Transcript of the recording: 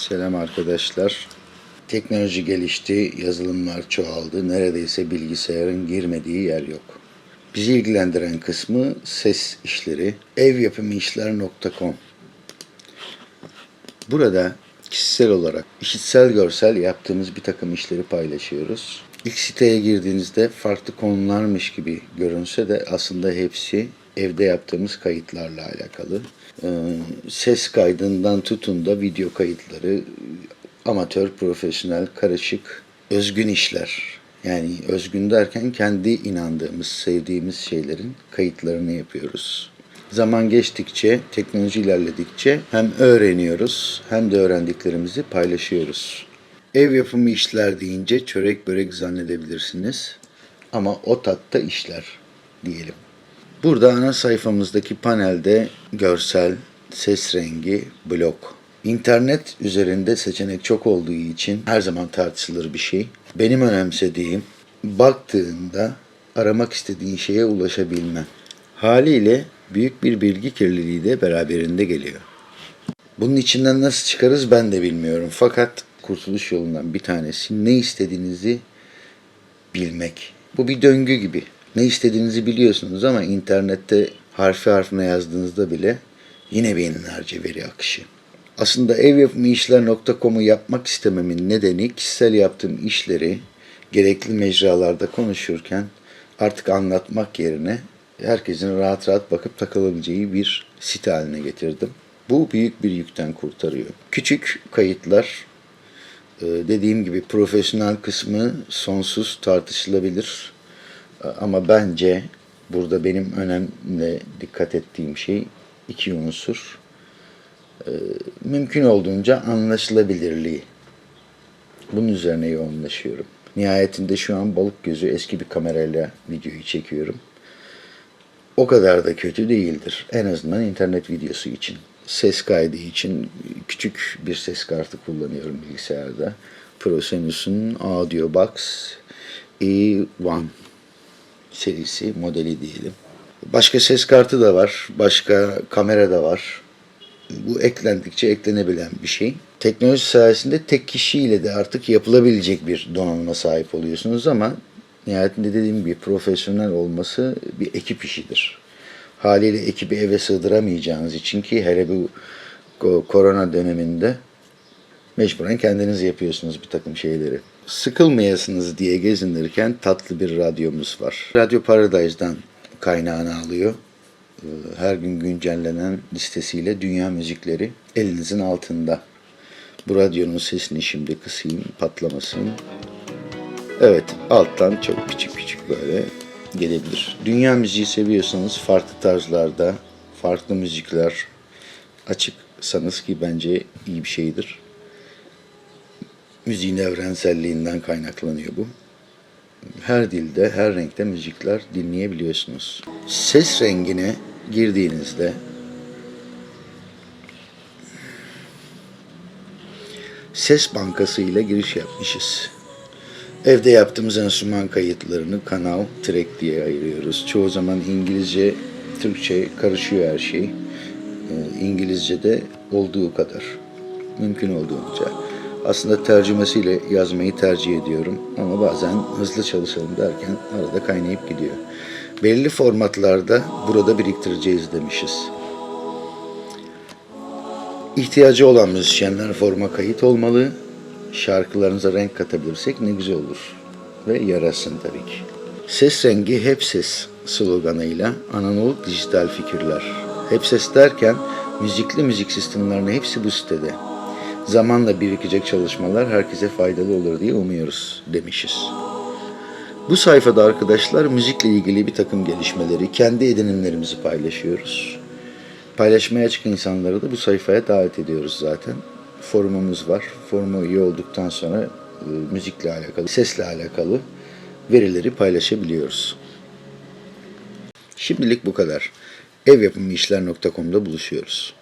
Selam arkadaşlar. Teknoloji gelişti, yazılımlar çoğaldı. Neredeyse bilgisayarın girmediği yer yok. Bizi ilgilendiren kısmı ses işleri. Evyapımıişler.com Burada kişisel olarak işitsel görsel yaptığımız bir takım işleri paylaşıyoruz. İlk siteye girdiğinizde farklı konularmış gibi görünse de aslında hepsi evde yaptığımız kayıtlarla alakalı. Ee, ses kaydından tutun da video kayıtları, amatör, profesyonel, karışık, özgün işler. Yani özgün derken kendi inandığımız, sevdiğimiz şeylerin kayıtlarını yapıyoruz. Zaman geçtikçe, teknoloji ilerledikçe hem öğreniyoruz hem de öğrendiklerimizi paylaşıyoruz. Ev yapımı işler deyince çörek börek zannedebilirsiniz. Ama o tatta işler diyelim. Burada ana sayfamızdaki panelde görsel, ses rengi, blok. İnternet üzerinde seçenek çok olduğu için her zaman tartışılır bir şey. Benim önemsediğim baktığında aramak istediğin şeye ulaşabilmen. Haliyle büyük bir bilgi kirliliği de beraberinde geliyor. Bunun içinden nasıl çıkarız ben de bilmiyorum. Fakat kurtuluş yolundan bir tanesi ne istediğinizi bilmek. Bu bir döngü gibi. Ne istediğinizi biliyorsunuz ama internette harfi harfine yazdığınızda bile yine binlerce veri akışı. Aslında evyapımıişler.com'u yapmak istememin nedeni kişisel yaptığım işleri gerekli mecralarda konuşurken artık anlatmak yerine herkesin rahat rahat bakıp takılabileceği bir site haline getirdim. Bu büyük bir yükten kurtarıyor. Küçük kayıtlar, ee, dediğim gibi profesyonel kısmı sonsuz tartışılabilir. Ama bence burada benim önemli dikkat ettiğim şey iki unsur. Ee, Mümkün olduğunca anlaşılabilirliği. Bunun üzerine yoğunlaşıyorum. Nihayetinde şu an balık gözü eski bir kamerayla videoyu çekiyorum. O kadar da kötü değildir. En azından internet videosu için. Ses kaydı için küçük bir ses kartı kullanıyorum bilgisayarda. ProSonus'un Audio Box E1 serisi modeli diyelim. Başka ses kartı da var, başka kamera da var. Bu eklendikçe eklenebilen bir şey. Teknoloji sayesinde tek kişiyle de artık yapılabilecek bir donanıma sahip oluyorsunuz ama nihayetinde dediğim gibi profesyonel olması bir ekip işidir. Haliyle ekibi eve sığdıramayacağınız için ki hele bu ko- korona döneminde mecburen kendiniz yapıyorsunuz bir takım şeyleri. Sıkılmayasınız diye gezinirken tatlı bir radyomuz var. Radyo Paradise'dan kaynağını alıyor. Ee, Her gün güncellenen listesiyle dünya müzikleri elinizin altında. Bu radyonun sesini şimdi kısayım, patlamasın. Evet, alttan çok küçük küçük böyle gelebilir. Dünya müziği seviyorsanız farklı tarzlarda, farklı müzikler açıksanız ki bence iyi bir şeydir. Müziğin evrenselliğinden kaynaklanıyor bu. Her dilde, her renkte müzikler dinleyebiliyorsunuz. Ses rengine girdiğinizde ses bankası ile giriş yapmışız. Evde yaptığımız enstrüman kayıtlarını kanal, track diye ayırıyoruz. Çoğu zaman İngilizce, Türkçe karışıyor her şey. Ee, İngilizce'de olduğu kadar. Mümkün olduğunca. Aslında tercümesiyle yazmayı tercih ediyorum. Ama bazen hızlı çalışalım derken arada kaynayıp gidiyor. Belli formatlarda burada biriktireceğiz demişiz. İhtiyacı olan müzisyenler forma kayıt olmalı. Şarkılarınıza renk katabilirsek ne güzel olur. Ve yarasın tabii ki. Ses rengi hep ses sloganıyla Anadolu Dijital Fikirler. Hep ses derken müzikli müzik sistemlerinin hepsi bu sitede. Zamanla birikecek çalışmalar herkese faydalı olur diye umuyoruz demişiz. Bu sayfada arkadaşlar müzikle ilgili bir takım gelişmeleri, kendi edinimlerimizi paylaşıyoruz. Paylaşmaya açık insanları da bu sayfaya davet ediyoruz zaten. Forumumuz var. Foruma üye olduktan sonra e, müzikle alakalı, sesle alakalı verileri paylaşabiliyoruz. Şimdilik bu kadar. Evyapımıişler.com'da buluşuyoruz.